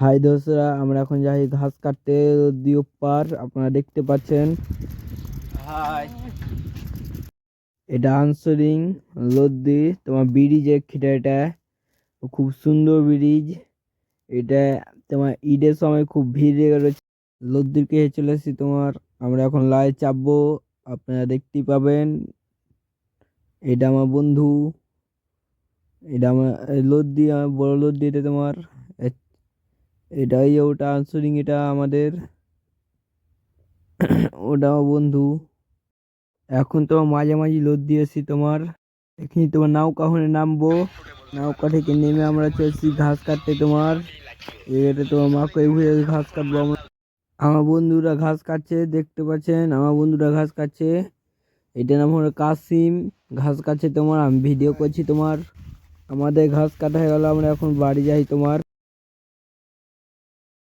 High দোস্তরা আমরা এখন যাই ঘাস কাটতে। নদী পার আপনারা দেখতে পাচ্ছেন। হাই এটা আনসারিং লদ্দি তোমার ব্রিজের খিটা এটা। খুব সুন্দর ব্রিজ। এটা তোমার ঈদের সময় খুব ভিড় রয়েছে। লদ্দিরকে চলে এসেছি তোমার। আমরা এখন লাই চাপবো। আপনারা দেখতেই পাবেন। এটা আমার বন্ধু। এটা আমার লদ্দি আমার বড় লদ্দি এটা তোমার। এ- এটা এই যে ওটা আনসারিং এটা আমাদের ওটা আমার বন্ধু। এখন তো মাঝামাঝি লোদ দিয়েছি তোমার। এখানে তোমার নৌকা হলে নামবো। নৌকা থেকে নেমে আমরা চলছি ঘাস কাটতে তোমার। এটা তোমার মাকে ঘুরে ঘাস কাটবো আমরা। আমার বন্ধুরা ঘাস কাটছে, দেখতে পাচ্ছেন? আমার বন্ধুরা ঘাস কাটছে। এটা নাম হলো কাসিম। ঘাস কাটছে তোমার, আমি ভিডিও করছি তোমার। আমাদের ঘাস কাটা হয়ে গেল, আমরা এখন বাড়ি যাই তোমার।